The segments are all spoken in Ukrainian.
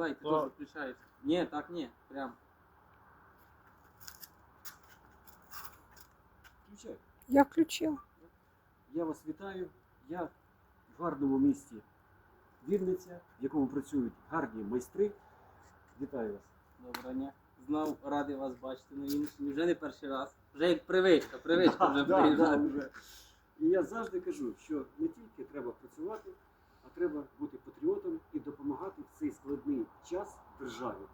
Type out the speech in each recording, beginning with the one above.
Давайте, То- теж включається. Ні, так ні. Прям. Включай. Я включила. Я вас вітаю. Я в гарному місті Вінниця, в якому працюють гарні майстри. Вітаю вас. Доброго дня. Знов радий вас бачити на Вінниччині. Вже не перший раз. Вже як привичка, привичка Да, вже да, приїжджати. да, вже. І я завжди кажу, що не тільки треба працювати, треба бути патріотом і допомагати в цей складний час державі.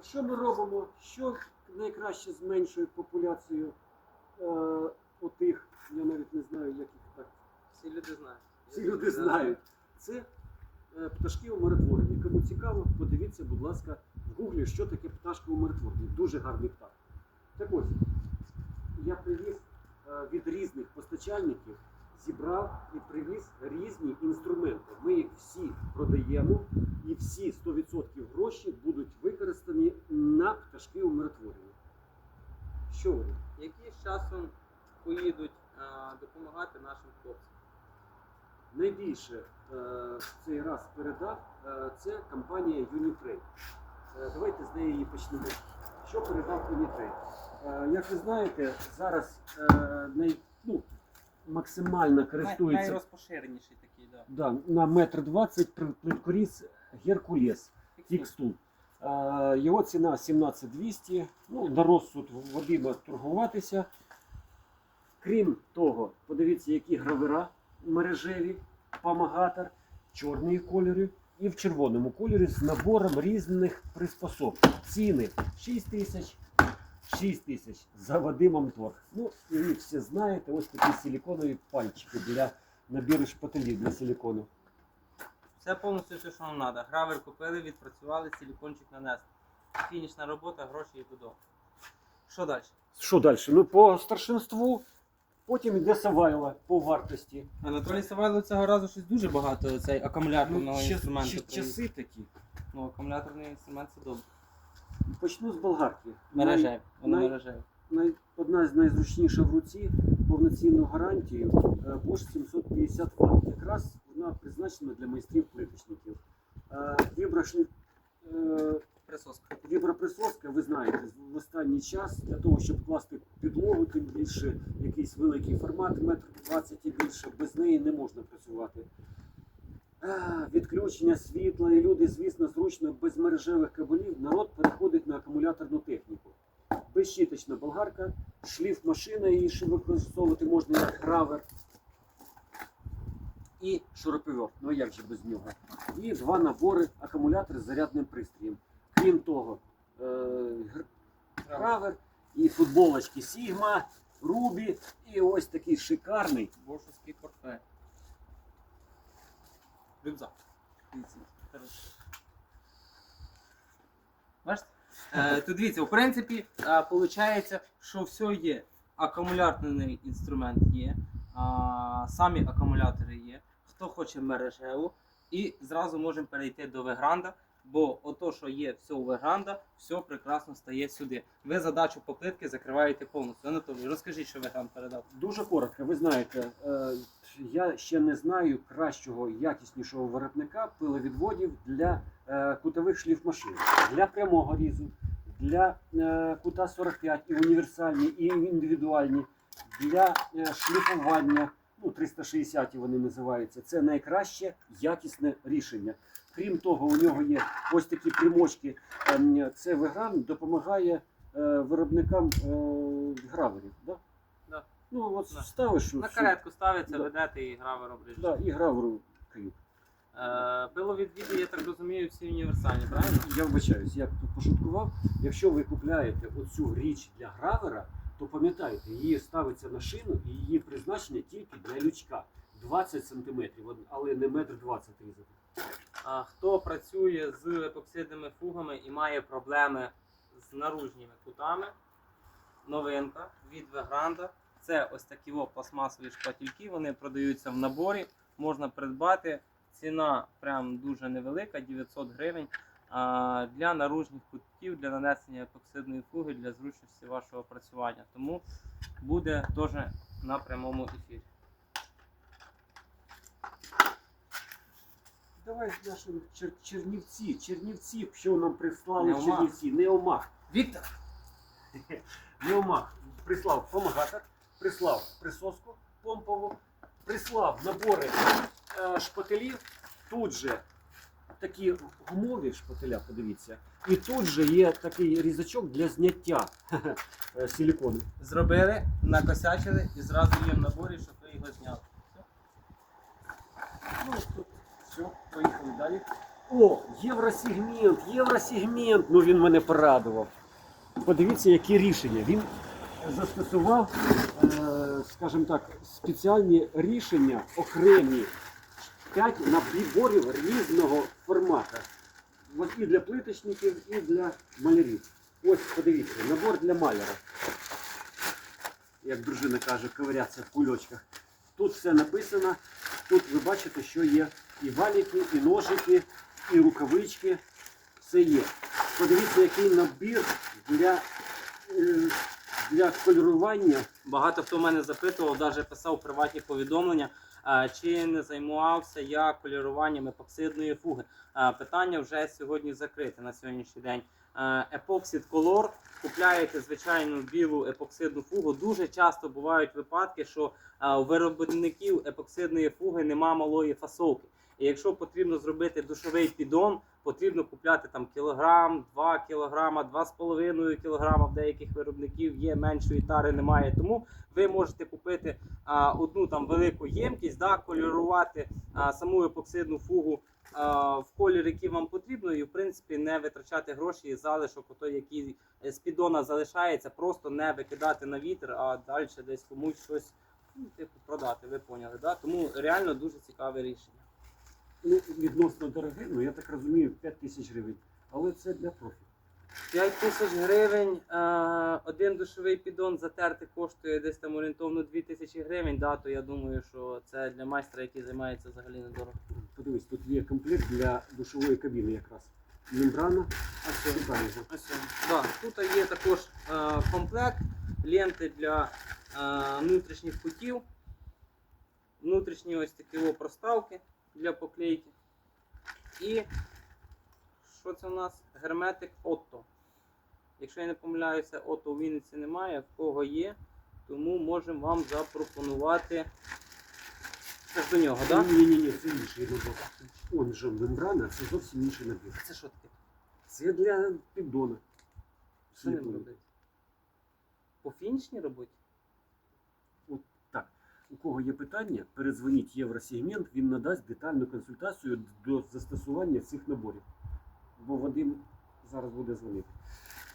А що ми робимо? Що найкраще зменшує популяцію е, отих, я навіть не знаю, як їх так Всі люди знають. всі люди знають. Це е, пташки умиротворені. Кому цікаво, подивіться, будь ласка, в гуглі, що таке пташки умиротворені. Дуже гарний птах. Так ось, я привіз е, від різних постачальників, зібрав і привіз різні інструменти. Ми їх всі продаємо, і всі 100% гроші будуть використані на пташки умиротворені. Що вони? Які з часом поїдуть а, допомагати нашим хлопцям? найбільше е, в цей раз передав, е, це компанія Unitrade. Е, давайте з неї почнемо. Що передав Unitrade? Е, як ви знаєте, зараз е, най, ну, максимально Най, користується найрозпоширеніший такий, да. да, на метр двадцять плиткоріз Геркулес Фікстул. Е, Його ціна 17200. Ну, на розсуд Вадима торгуватися. Крім того, подивіться, які гравера мережеві, помагатор, чорні кольори і в червоному кольорі з набором різних приспособ. Ціни 6 тисяч, 6 тисяч за Вадимом торг. Ну, і ви всі знаєте, ось такі силіконові пальчики для набіру шпателів для силікону. Все повністю все, що нам треба. Гравер купили, відпрацювали, силікончик нанесли. Фінішна робота, гроші і додому. Що далі? Що далі? Ну, по старшинству, потім йде Савайло по вартості. Анатолій Савайло цього разу щось дуже багато цей акумуляторного Ну, інструменту. часи, часи такі. Ну, акумуляторний інструмент це добре. Почну з болгарки. Мережеві. Най- мережеві. Най, одна з найзручніших в руці повноцінну гарантію е, Bosch 750 Вт. Якраз вона призначена для майстрів плиточників. Е, Вібрашні, е, Присоска. віброприсоска, ви знаєте, в останній час для того, щоб класти підлогу, тим більше якийсь великий формат, метр 20 і більше, без неї не можна працювати. Відключення світла і люди, звісно, зручно без мережевих кабелів народ переходить на акумуляторну техніку. Безщіточна болгарка, шліф машина, її використовувати можна як гравер. І шуруповерт, ну як же без нього. І два набори акумулятори з зарядним пристроєм. Крім того, е, гравер і футболочки Sigma, Рубі, і ось такий шикарний Бошовський портфель. Рюкзак. Бачите? Е, тут дивіться, в принципі, виходить, що все є. Акумуляторний інструмент є, а, самі акумулятори є. Хто хоче мережеву, і зразу можемо перейти до Вегранда, бо ото, що є все у Вегранда, все прекрасно стає сюди. Ви задачу по плитки закриваєте повністю. Анатолій, розкажіть, що Вегранд передав. Дуже коротко, ви знаєте, е, я ще не знаю кращого, якіснішого виробника пиловідводів для е, кутових шліфмашин, для прямого різу, для е, кута 45 і універсальні, і індивідуальні, для е, шліфування. Ну, 360 вони називаються. Це найкраще якісне рішення. Крім того, у нього є ось такі примочки. Ем, Це Вегран допомагає е, виробникам е, граверів. Да? Да. Ну, от Да. ставиш На каретку ставиться, Да. ведете і грави роблять. Да, і граверу кріп. Е, пиловідвіди, я так розумію, всі універсальні, правильно? Я вибачаюсь, я тут пошуткував. Якщо ви купляєте оцю річ для гравера, то пам'ятайте, її ставиться на шину і її призначення тільки для лючка. 20 см, але не метр 20 різати. Хто працює з епоксидними фугами і має проблеми з наружніми кутами, новинка від Вегранда. Це ось такі пластмасові шпатільки, вони продаються в наборі, можна придбати. Ціна прям дуже невелика, 900 гривень. А, для наружних кутів, для нанесення епоксидної фуги, для зручності вашого працювання. Тому буде теж на прямому ефірі. Давай нашим чер- Чернівці, Чернівці, що нам прислали Неомаг. Чернівці, Неомах. Віктор! Неомах прислав фомагатор, прислав присоску помпову, прислав набори е, шпателів. Тут же такі гумові шпателя, подивіться. І тут же є такий різачок для зняття е, силікону. Зробили, накосячили і зразу є в наборі, щоб ви його зняли. Ну, тут все, поїхали далі. О, євросегмент, євросегмент. Ну він мене порадував. Подивіться, які рішення. Він застосував, е, скажімо так, спеціальні рішення окремі. П'ять наборів різного формату. І для плиточників, і для малярів. Ось подивіться, набор для маляра. Як дружина каже, ковирятися в кульочках. Тут все написано. Тут ви бачите, що є і валіки, і ножики, і рукавички. Все є. Подивіться, який набір для, е, для кольорування. Багато хто мене запитував, навіть писав приватні повідомлення, чи не займався я кольоруванням епоксидної фуги. Питання вже сьогодні закрите на сьогоднішній день. Епоксид колор. Купляєте звичайну білу епоксидну фугу. Дуже часто бувають випадки, що у виробників епоксидної фуги нема малої фасовки. І якщо потрібно зробити душовий піддон, потрібно купляти там кілограм, 2 кілограма, 2,5 кілограма. В деяких виробників є меншої тари, немає. Тому ви можете купити а, одну там велику ємкість, да, кольорувати а, саму епоксидну фугу а, в колір, який вам потрібно, і в принципі не витрачати гроші і залишок, отой, який з піддона залишається, просто не викидати на вітер, а далі десь комусь щось ну, типу, продати. Ви поняли, да? Тому реально дуже цікаве рішення. Ну, відносно дороге, ну я так розумію, 5 тисяч гривень. Але це для профі. 5 тисяч гривень, е, один душовий піддон затерти коштує десь там орієнтовно 2 тисячі гривень. Да, то я думаю, що це для майстра, який займається взагалі недорого. Подивись, тут є комплект для душової кабіни якраз. Мембрана, А. Ось. Да, тут є також е, комплект, ленти для е, внутрішніх кутів, внутрішні ось такі о, проставки для поклейки. І що це у нас? Герметик Otto. Якщо я не помиляюся, Otto у Вінниці немає, в кого є, тому можемо вам запропонувати. Це ж до нього, так? Да? Ні, ні, ні, це інший набор. Он же мембрана, це зовсім інший набір. Це що таке? Це для піддона. Що Сліплений. робити? По фінішній роботі? У кого є питання, передзвоніть Євросегмент, він надасть детальну консультацію до застосування цих наборів. Бо Вадим зараз буде дзвонити.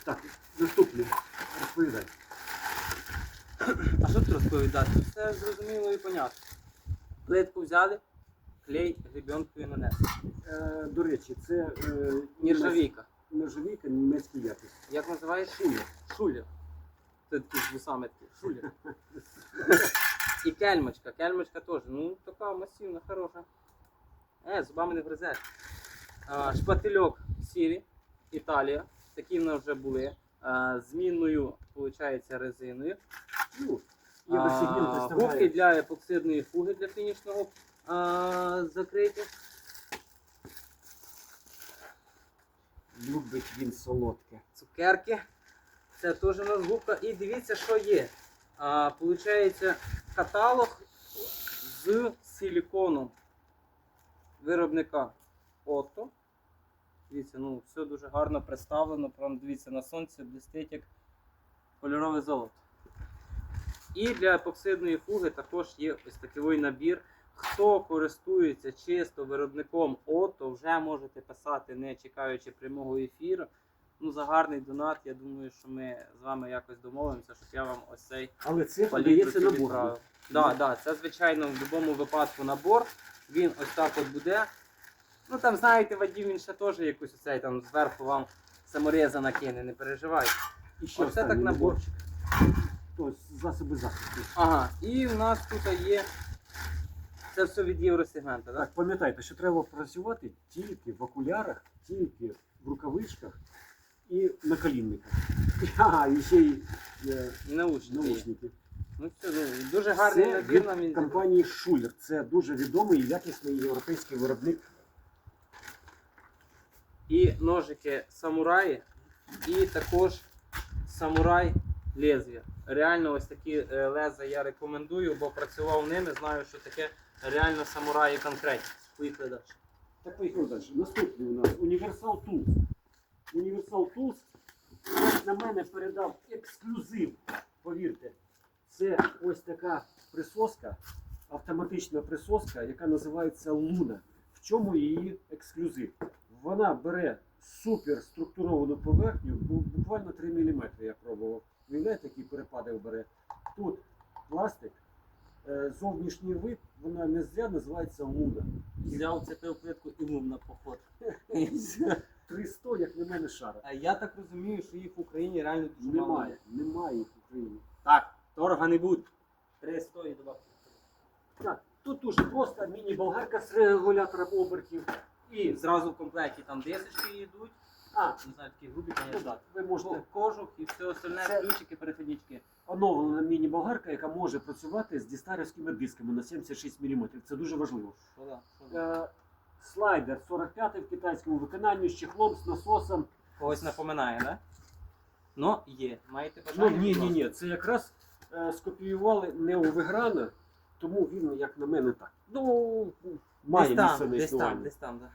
Так, наступне. Розповідай. А що тут розповідати? Все зрозуміло і понятно. Плитку взяли, клей гребенкою нанесли. Е, до речі, це е, Нержавійка. нержавійка німецький якість. Як називається? Шулер. Шулер. Це такий з вусами такий. Шулер. І кельмочка. Кельмочка теж. Ну, така масивна, хороша. Е, зубами не гризеш. Шпательок сірі, Італія. Такі в нас вже були. А, змінною, виходить, резиною. А. Губки для епоксидної фуги для фінішного а, закриті. Любить він солодке. Цукерки. Це теж у нас губка. І дивіться, що є. А, Получається каталог з силіконом виробника Ото. Дивіться, ну все дуже гарно представлено. Прям дивіться на сонці, блистить як кольорове золото. І для епоксидної фуги також є ось такий набір. Хто користується чисто виробником ОТО, вже можете писати, не чекаючи прямого ефіру. Ну, за гарний донат, я думаю, що ми з вами якось домовимося, щоб я вам ось цей Але це палітру подається відправив. Да, да, це звичайно в будь-якому випадку набор. Він ось так от буде. Ну там знаєте, Вадим, він ще теж якусь оцей там зверху вам самореза накине, не переживайте. І ще Оце так наборчик. Тобто засоби захисту. Ага, і в нас тут є. Це все від євросегмента, так? Так, пам'ятайте, що треба працювати тільки в окулярах, тільки в рукавичках і на колінниках. Ага, і ще й е, Наушники. наушники. Ну все, ну, дуже гарний Це набір від він. компанії Шулер. Це дуже відомий і якісний європейський виробник І ножики самураї, і також самурай лезвія. Реально ось такі е, леза я рекомендую, бо працював ними, знаю, що таке реально самураї конкретні. Поїхали далі. Так поїхали далі. Наступний у нас Universal Tools. Universal Tools, як на мене, передав ексклюзив. Повірте, це ось така присоска, автоматична присоска, яка називається Луна. В чому її ексклюзив? Вона бере супер структуровану поверхню, буквально 3 мм я пробував. Уявляєте, які перепади бере? Тут пластик, е, зовнішній вид, вона не зря називається Луна. Взяв цепив плитку і лум на поход. 300, як на мене, шара. А я так розумію, що їх в Україні реально дуже мало. Немає, немає їх в Україні. Торга не буде. 300 і добавки. Так, тут дуже просто міні-болгарка з регулятором обертів. І, Зразу в комплекті там десочки йдуть. а, Не знаю, такі грубі, ну ви можете Кожух і все остальне, Це- ключики, переходнички. оновлена міні-болгарка, яка може працювати з дістарівськими дисками на 76 мм. Це дуже важливо. Що да, що да. Е, слайдер 45 в китайському виконанні з чехлом, з насосом. Когось напоминає, да? Ну, є. Маєте Ну, бажання? ні, будь ні, ласка. ні, це якраз скопіювали не у Веграна, тому він, як на мене, так. Ну, має Десь місце там, на десь існування. там, десь там, да.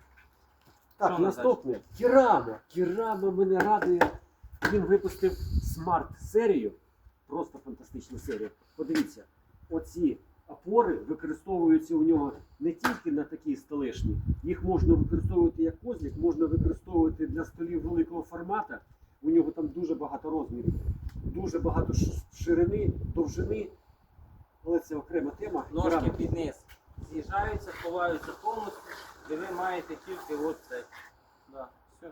Так, Що наступне. Кірама. Кірама мене радує. Він випустив смарт-серію. Просто фантастична серія. Подивіться, оці опори використовуються у нього не тільки на такій столешні. Їх можна використовувати як козлік, можна використовувати для столів великого формату. У нього там дуже багато розмірів, дуже багато ширини, довжини. Але це окрема тема. Ножки під низ. З'їжджаються, ховаються повністю, і ви маєте тільки от цей. Да. Все.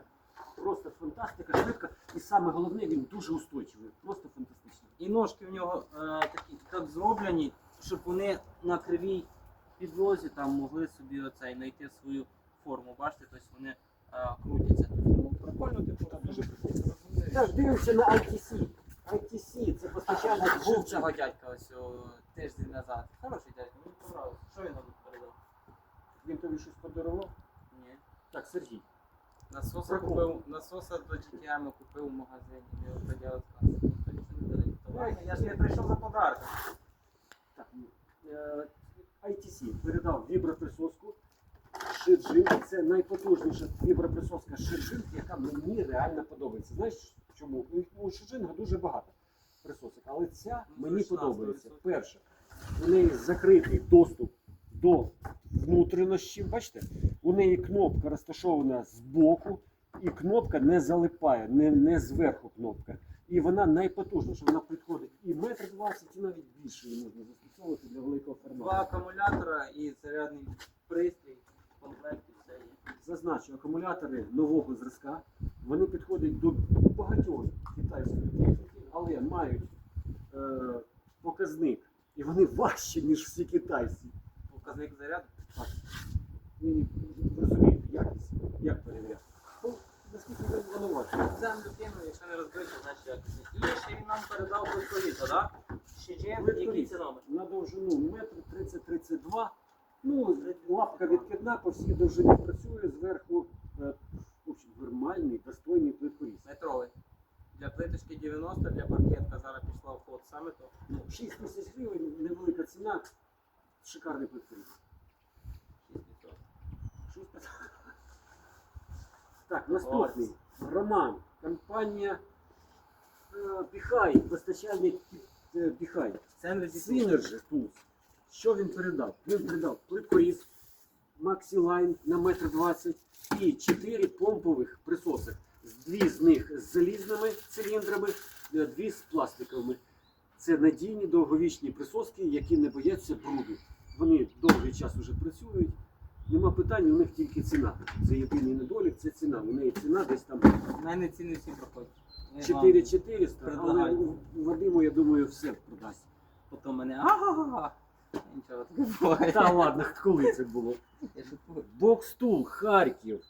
Просто фантастика, швидко. І саме головне, він дуже устойчивий. Просто фантастичний. І ножки в нього е, такі так зроблені, щоб вони на кривій підлозі там могли собі оцей знайти свою форму. Бачите, тобто вони е, крутяться. Ну, прикольно, типу, дуже прикольно. Так, дивимося на ITC. ITC це постачальник Був цього дядька ось о, тиждень назад. Хороший дядько, мені подобається. Що він нам передав? Він тобі щось подарував? Ні. Так, Сергій. Насоса Прикол. купив, насоса до GTM купив в магазині. Я приділ з. Ніхто нічого не дарить. Давай, я ж не прийшов за подарком. Так, е, ITC передав віброприсоску Шиджин. Це найпотужніша віброприсоска Шиджин, яка мені реально подобається. Знаєш чому? У- Шиджинга дуже багато присосок, але ця Ну, мені подобається. Перше, у неї закритий доступ до внутрішньої. Бачите, у неї кнопка розташована збоку, і кнопка не залипає, не, не зверху кнопка. І вона найпотужніша. Вона підходить і метр двадцять, і навіть більше її можна застосовувати для великого Два акумулятора і зарядний пристрій. В комплекті все є. Зазначу, акумулятори нового зразка. Вони підходять до багатьох китайської техніки, але мають е, показник. І вони важчі, ніж всі китайці. Показник заряду. Так. Ви розумієте, якість, як перевіряти. Ну, наскільки воно важче. Землю кинув, якщо не розбити, значить ні. І ще він нам передав плитковіто, так? Ще який це номер? На довжину метр 30-32. Ну, лапка відкидна по всій довжині працює зверху. Е, нормальний, достойний плиткоріз. Метровий. Для плиточки 90, для паркетка зараз пішла в ход саме то. Ну, 6 тисяч гривень, невелика ціна. Шикарний плиткоріз. 6%. Щось таке. Так, наступний. Роман. Компанія е, Піхай, постачальник е, Піхай. Synergy Tools. Що він передав? Він передав плиткоріз, Maxi-Line на метр 20 і 4 помпових присосок. Дві з них з залізними циліндрами, е, дві з пластиковими. Це надійні довговічні присоски, які не бояться бруду. Вони довгий час вже працюють. Нема питань, у них тільки ціна. Це єдиний недолік, це ціна. У неї ціна десь там У мене ціни всі проходять. Не 4400, але у Вадиму, я думаю, все продасть. Потім мене ага. Нічого буває. Та ладно, коли це було? Я шуткую. Бокстул Харків.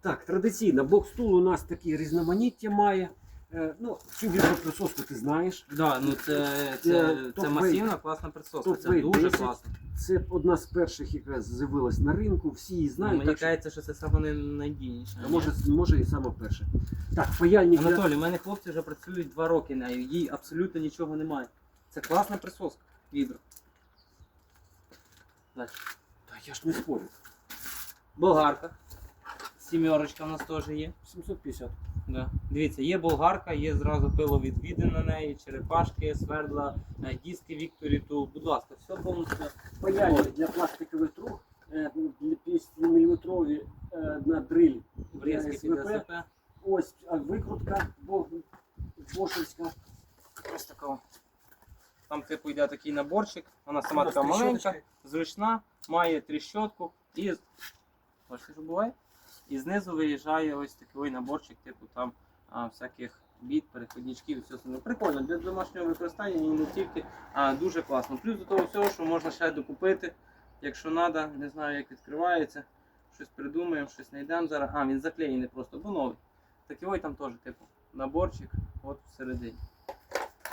Так, традиційно, бокстул у нас такі різноманіття має. Е, ну, цю віброприсоску ти знаєш. Да, ну це, Це це, це топ-вейт. масивна класна присоска. Це Топ-вейт дуже 10. класно. Це одна з перших, яка з'явилась на ринку, всі її Ну, знають. мені так що- кажеться, що це саме найдійніше. А може, може і саме перше. Так, паяльник для... Анатолій, у мене хлопці вже працюють два роки нею, їй абсолютно нічого немає. Це класна присоска. Відро. Далі. Та я ж не спорю. Болгарка. Сімерочка у нас теж є. 750. Да. Дивіться, є болгарка, є зразу пиловідвіди на неї, черепашки, свердла, е, диски Victory Tool. Будь ласка, все повністю. Паяльник для пластикових труб, е, для 50-мм на дриль. Врізки під СВП. Ось а, викрутка бо- бошевська. Ось така. Там, типу, йде такий наборчик, вона сама така маленька, тріщоточкою. Зручна, має тріщотку і. Бачите, що буває? І знизу виїжджає ось такий наборчик, типу там а, всяких біт, переходничків і все остальне. Прикольно, для домашнього використання і не тільки а, дуже класно. Плюс до того всього, що можна ще докупити, якщо треба, не знаю, як відкривається, щось придумаємо, щось знайдемо зараз. А, він заклеєний просто, бо новий. Такий ой там теж, типу, наборчик, от всередині.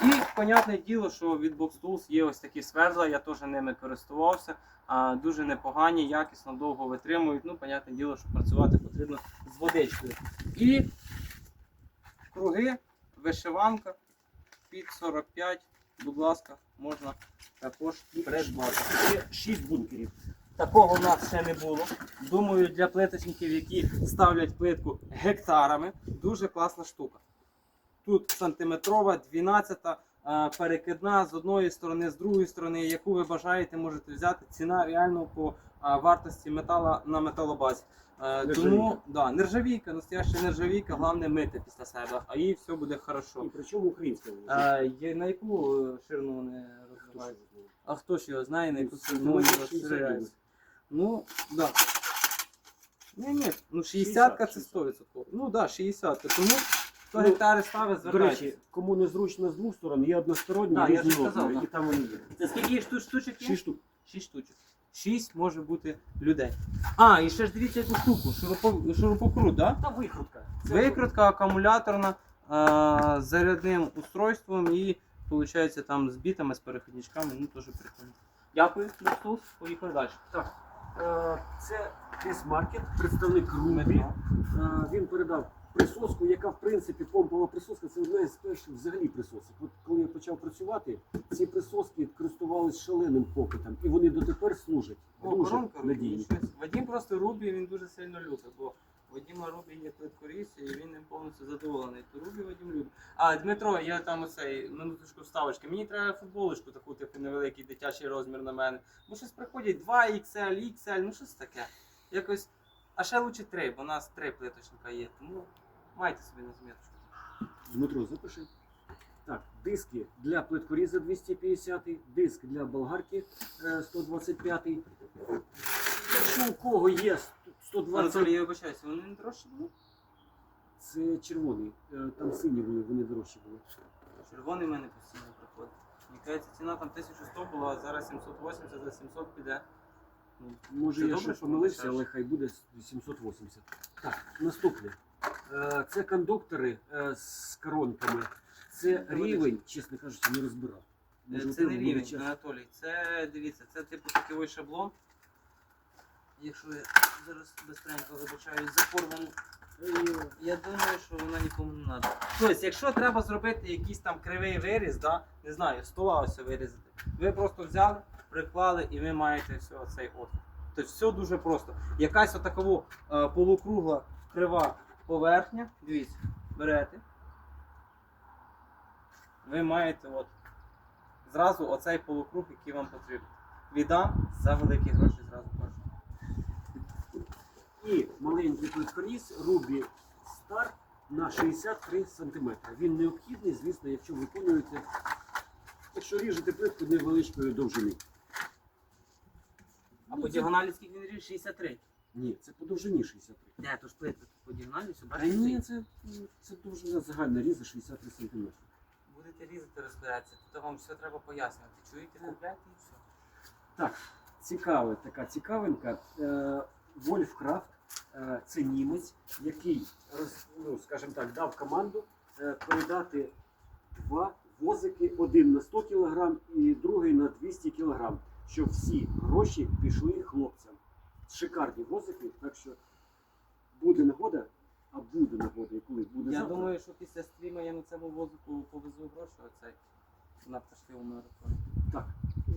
І, понятне діло, що від Box Tools є ось такі свердла, я теж ними користувався. А, дуже непогані, якісно, довго витримують. Ну, понятне діло, що працювати потрібно з водичкою. І круги, вишиванка під 45, будь ласка, можна також придбати. Є 6 бункерів. Такого в нас ще не було. Думаю, для плиточників, які ставлять плитку гектарами, дуже класна штука. Тут сантиметрова, 12 е, перекидна з одної сторони, з другої сторони, яку ви бажаєте, можете взяти. Ціна реально по е, вартості метала на металобазі. Е, Нержавійка. Тому да, нержавійка, настояща нержавійка, головне мити після себе, а їй все буде хорошо. І причому українська. Е, на яку ширину вони розвиваються? А хто ж його знає, на яку ширину вони розширяються? Ну, да. Ні, ні, ну 60 це 100%. Ну да, 60 Тому хто Ну, гектари ставить, До звертайтеся. речі, кому не зручно з двох сторон, є односторонні, Да, я різні ж сказав, розміри, да. і там вони є. Це скільки штук, штучок є? 6 штук. 6 штучок. 6 може бути людей. А, і ще ж дивіться яку штуку, шурупо, шурупокрут, да? Та викрутка. Це Викрутка акумуляторна а, з зарядним устройством і, виходить, там з бітами, з переходничками, ну теж прикольно. Дякую, Доксус, поїхали далі. Так. Е, Це Маркет, представник Рубі. Е, Він передав присоску, яка в принципі помпова присоска це одна із перших взагалі присосок. От коли я почав працювати, ці присоски користувалися шаленим попитом, і вони дотепер служать. О, Дуже коронка надійні. Вадим просто Рубі він дуже сильно любить, бо Вадима Рубі є плиткоріз і він ним повністю задоволений. То Рубі Вадим любить. А Дмитро, я там оцей минуточку вставочки. Мені треба футболочку таку, типу невеликий дитячий розмір на мене. Бо щось приходять 2 XL, XL, ну щось таке. Якось. А ще лучше 3, бо у нас 3 плиточника є. Тому майте собі на зміточку. Дмитро, запиши. Так, диски для плиткоріза 250, диск для болгарки е, 125. Якщо у кого є 120, Анатолій, я вибачаюся, вони не дорожчі були? це червоний, е, там сині вони, вони дорожчі були. Червоний в мене постійно приходить. Мені кажеться, ціна там 1100 була, а зараз 780 за 700 піде. Ну, Може Це я добре, ще що помилився, але хай буде 780. Так, наступне. Е, Це кондуктори е, з коронками. Це рівень, чесно кажучи, не розбирав. Може, Е, Це не рівень. Анатолій. Це дивіться, це типу такий шаблон. Якщо я зараз безстренько вибачаю за порвану. е, Я думаю, що вона нікому не треба. Тобто, якщо треба зробити якийсь там кривий виріз, да, не знаю, стола ось вирізати, ви просто взяли, приклали і ви маєте все цей отвір. Тобто все дуже просто. Якась отакова полукругла крива поверхня, дивіться, берете. Ви маєте от зразу оцей полукруг, який вам потрібен. Віддам за великі гроші зразу кажу. І маленький плиткоріз Ruby Star на 63 см. Він необхідний, звісно, якщо виконуєте, якщо ріжете плитку невеличкої довжини. А по діагоналі скільки він ріж? 63. Ні, це по довжині 63. Де, то ж плитка по діагоналі, сюди А ні, це, це довжина загальна різа 63 см. Будете різати, розбиратися, тут вам все треба пояснювати. Чуєте, купляйте і все. Так, цікава така цікавинка. Е, Вольфкрафт е, це німець, який роз- ну, скажімо так, дав команду е, передати два возики, один на 100 кг і другий на 200 кг, щоб всі гроші пішли хлопцям. Шикарні возики, так що буде нагода, а буде нагода, і коли буде Я завтра. думаю, що після стріма я на цьому возику повезу гроші оцей на поштовому марафоні. Так.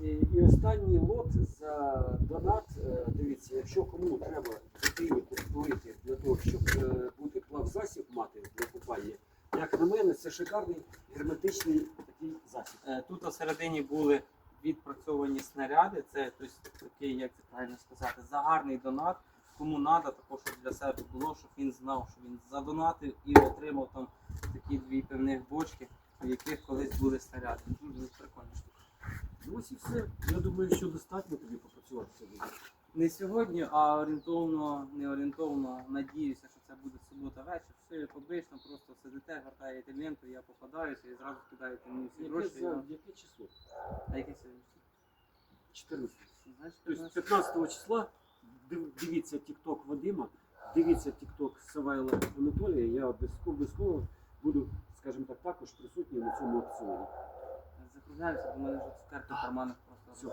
І, і останній лот за донат. Е, Дивіться, якщо кому треба дитині купити для того, щоб е, бути плавзасіб мати для купання, як на мене, це шикарний герметичний такий засіб. Е, Тут посередині були відпрацьовані снаряди. Це тобто, такий, як це правильно сказати, загарний донат. Кому треба, також для себе було, щоб він знав, що він задонатив і отримав там такі дві певних бочки, в яких колись були снаряди. Дуже прикольна штука. Ну ось і все. Я думаю, що достатньо тобі попрацювати. Не сьогодні, а орієнтовно, не орієнтовно, надіюся, що це буде субота вечір. Все як обично, просто сидите, гортаєте ленту, я попадаюся і зразу кидаєте мені всі гроші. за, я- яке число? А яке сьогодні? 14. Знаєш, Тобто 15? 15 числа дивіться TikTok Вадима, дивіться TikTok Савайла Анатолія. Я обов'язково буду, скажімо так, також присутній на цьому аукціоні. Закругляюся, бо в мене вже цукерки в карманах. Все.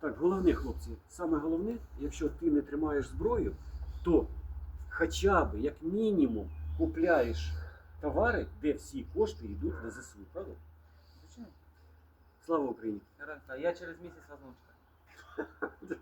Так, головне, хлопці, саме головне, якщо ти не тримаєш зброю, то хоча б як мінімум купляєш товари, де всі кошти йдуть на ЗСУ, правда? Звичайно. Слава Україні! Я через місяць вас.